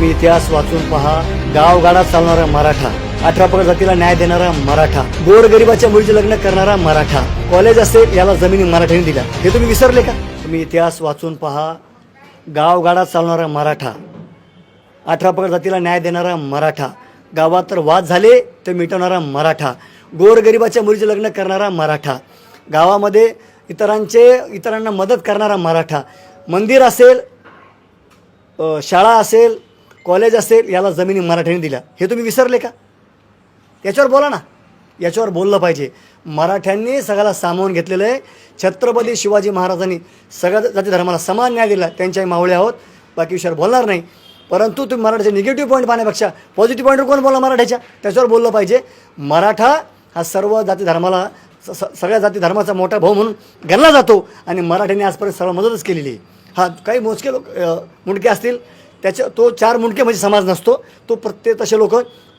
तुम्ही इतिहास वाचून पहा. गावगाडात चालणारा मराठा अठरा पगड जातीला न्याय देणारा मराठा गोरगरिबाच्या मुलीचे लग्न करणारा मराठा कॉलेज असेल याला जमिनी मराठ्याने दिल्या. हे तुम्ही विसरले का? तुम्ही इतिहास वाचून पहा. गावगाडात चालणारा मराठा अठरा पगड जातीला न्याय देणारा मराठा गावात तर वाद झाले ते मिटवणारा मराठा गोरगरिबाच्या मुलीचे लग्न करणारा मराठा गावामध्ये इतरांचे इतरांना मदत करणारा मराठा मंदिर असेल शाळा असेल कॉलेज असेल याला जमिनी मराठ्याने दिल्या. हे तुम्ही विसरले का? याच्यावर बोला ना. याच्यावर बोललं पाहिजे. मराठ्यांनी सगळ्याला सामावून घेतलेलं आहे. छत्रपती शिवाजी महाराजांनी सगळ्या जाती धर्माला समान न्याय दिला. त्यांच्याही मावळे आहोत. बाकी विषयावर बोलणार नाही. परंतु तुम्ही मराठ्याचे निगेटिव्ह पॉईंट पाहण्यापेक्षा पॉझिटिव्ह पॉईंटवर कोण बोला मराठ्याच्या त्याच्यावर बोललं पाहिजे. मराठा हा सर्व जाती धर्माला स- सगळ्या जाती धर्माचा मोठा भाऊ म्हणून गणला जातो आणि मराठ्यांनी आजपर्यंत सर्व मदतच केलेली आहे. हा काही मोजके लोक मुंडके असतील. त्याच्या तो चार मुंडके म्हणजे समाज नसतो. तो प्रत्येक तसे लोक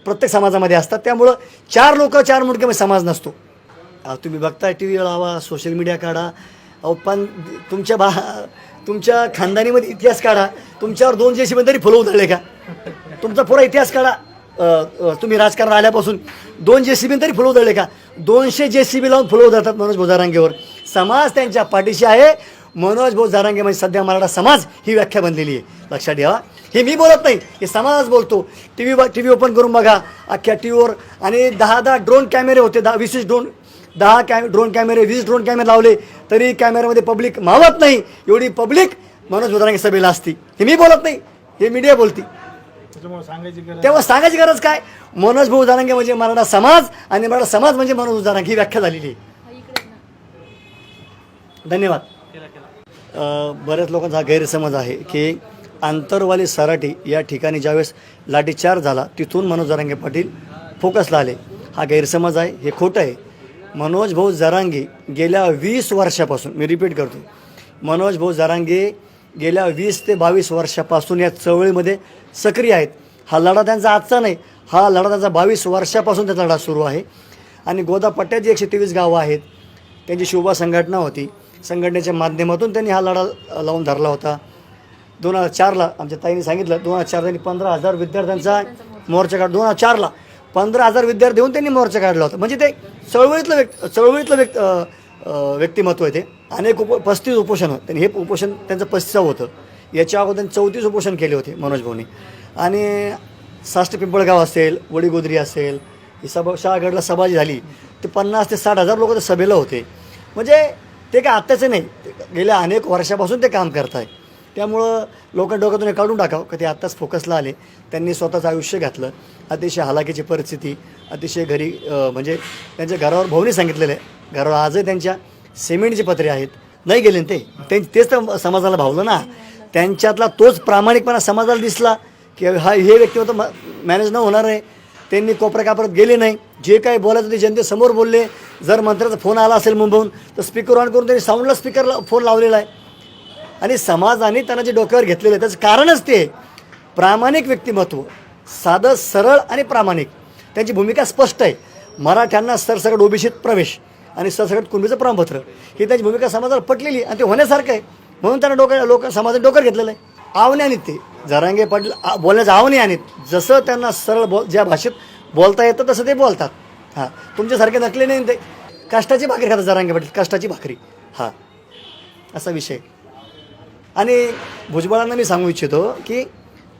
प्रत्येक समाजामध्ये असतात. त्यामुळं चार लोक चार मुंडके म्हणजे समाज नसतो. तुम्ही बघताय टी व्ही लावा सोशल मीडिया काढा. अहो पण तुमच्या बा तुमच्या खानदानीमध्ये इतिहास काढा. तुमच्यावर दोन जे तरी फुलं उधळले का? तुमचा पुरा इतिहास काढा. तुम्ही राजकारण आल्यापासून दोन जे सी बी तरी फुलं उधळले का? दोनशे जे सी बी लावून फुलं उधळतात मनोज भोजारांगेवर. समाज त्यांच्या पाठीशी आहे. मनोज भाऊ जारांगे म्हणजे सध्या मराठा समाज ही व्याख्या बनलेली आहे. लक्षात ठेवा. हे मी बोलत नाही हे समाज बोलतो. T V T V open करून बघा. अख्ख्या टी व्हीवर आणि दहा दहा ड्रोन कॅमेरे होते दहा वीस वीस ड्रोन दहा कॅ ड्रोन कॅमेरे वीस ड्रोन कॅमेरे लावले तरी कॅमेऱ्यामध्ये पब्लिक मावत नाही. एवढी पब्लिक मनोज भोजारांगे सभेला असती. हे मी बोलत नाही हे मीडिया बोलती. त्याच्यामुळे सांगायची गरज तेव्हा सांगायची गरज काय? मनोज भाऊ जारांगे म्हणजे मराठा समाज आणि मराठा समाज म्हणजे मनोज भाऊ जारांगे. ही व्याख्या झालेली आहे. धन्यवाद. बऱ्याच लोकांचा हा गैरसमज आहे की आंतरवाली सराटी या ठिकाणी ज्यावेळेस लाठीचार्ज झाला तिथून मनोज जरांगे पाटील फोकसला आले. हा गैरसमज आहे हे खोटं आहे. मनोज भाऊ जरांगे गेल्या वीस वर्षापासून मी रिपीट करतो मनोज भाऊ जरांगे गेल्या वीस ते बावीस वर्षापासून या चळवळीमध्ये सक्रिय आहेत. हा लढा त्यांचा आजचा नाही हा लढा त्यांचा बावीस वर्षापासून त्याचा लढा सुरू आहे. आणि गोदापट्ट्यात जी एकशे तेवीस गावं आहेत. त्यांची शोभा संघटना होती. संघटनेच्या माध्यमातून त्यांनी हा लढा लावून धरला होता. दोन हजार चारला आमच्या ताईने सांगितलं दोन हजार चार त्यांनी पंधरा हजार विद्यार्थ्यांचा मोर्चा काढ दोन हजार चारला पंधरा हजार विद्यार्थी देऊन त्यांनी मोर्चा काढला होता. म्हणजे ते चळवळीतलं व्यक् चळवळीतलं व्यक् व्यक्तिमत्व आहे ते. अनेक उप पस्तीस उपोषण होतं. त्यांनी हे उपोषण त्यांचं पस्तीसावं होतं. याच्या अगोदर त्यांनी चौतीस उपोषण केले होते मनोज भाऊनी. आणि साष्ट पिंपळगाव असेल वडीगोदरी असेल ही सभा शहागडला सभा जी झाली. ते पन्नास ते साठ हजार लोक त्या सभेला होते. म्हणजे ते काय आत्ताचं नाही. गेल्या अनेक वर्षापासून ते काम करत आहे त्यामुळं लोक डोक्यातून हे काढून टाकावं. का ते आत्ताच फोकसला आले. त्यांनी स्वतःचं आयुष्य घातलं. अतिशय हालाकीची परिस्थिती अतिशय घरी म्हणजे त्यांच्या घरावर भाऊनी सांगितलेलं आहे. घरावर आजही त्यांच्या सिमेंटची पत्रे आहेत. नाही गेले ते? तेच तर समाजाला भावलं ना? त्यांच्यातला तोच प्रामाणिकपणा समाजाला दिसला की हा हे व्यक्तिमत्व म- मॅनेज न होणार आहे. त्यांनी कोपऱ्या कापरत गेले नाही. जे काही बोलायचं ते जनतेसमोर बोलले. जर मंत्र्याचा फोन आला असेल मुंबईहून तर स्पीकर ऑन करून त्यांनी साऊंडला स्पीकरला फोन लावलेला आहे. आणि समाजाने त्यांना जे डोक्यावर घेतलेलं आहे त्याचं कारणच ते आहे. प्रामाणिक व्यक्तिमत्व साधं सरळ आणि प्रामाणिक. त्यांची भूमिका स्पष्ट आहे. मराठ्यांना सरसकट ओबीसीत प्रवेश आणि सरसकट कुणबीचं प्रमाणपत्र. ही त्यांची भूमिका समाजाला पटलेली आहे आणि ते होण्यासारखं आहे. म्हणून त्यांना डोक्या लोक समाजाने डोक्यात घेतलेलं आहे. आवने आणीत ते. जरांगे पाटील बोलण्याचं आवने आणीत. जसं त्यांना सरळ बोल ज्या भाषेत बोलता येतं तसं ते बोलतात. हां. तुमच्यासारखे नकले नाही ते. कष्टाची भाकरी खातात जरांगे पाटील कष्टाची भाकरी. हां. असा विषय. आणि भुजबळांना मी सांगू इच्छितो की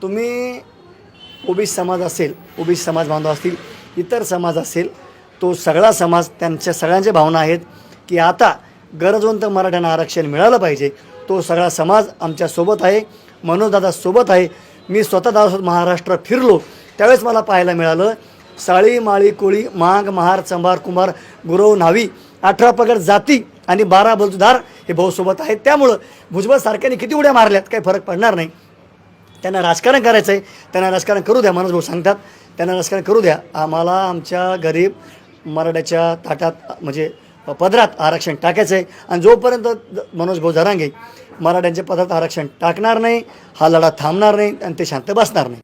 तुम्ही ओबीसी समाज असेल ओबीसी समाज बांधव असतील इतर समाज असेल तो सगळा समाज त्यांच्या सगळ्यांच्या भावना आहेत की आता गरजवंत मराठ्यांना आरक्षण मिळालं पाहिजे. तो सगळा समाज आमच्यासोबत आहे मनोजदादा सोबत आहे. मी स्वतः दादासोबत महाराष्ट्र फिरलो. त्यावेळेस मला पाहायला मिळालं साळी माळी कोळी मांग महार चंभार कुंभार गुरव न्हावी अठरा पगड जाती आणि बारा बलुधार हे भाऊसोबत आहेत. त्यामुळं भुजबळ सारख्याने किती उड्या मारल्यात काही फरक पडणार नाही. त्यांना राजकारण करायचं आहे त्यांना राजकारण करू द्या मनोज भाऊ सांगतात. त्यांना राजकारण करू द्या. आम्हाला आमच्या गरीब मराठ्याच्या ताटात म्हणजे पदरात आरक्षण टाकायचं आहे आणि जोपर्यंत मनोज भाऊ जरांगे मराठ्यांच्या पदरात आरक्षण टाकणार नाही हा लढा थांबणार नाही आणि ते शांत बसणार नाही.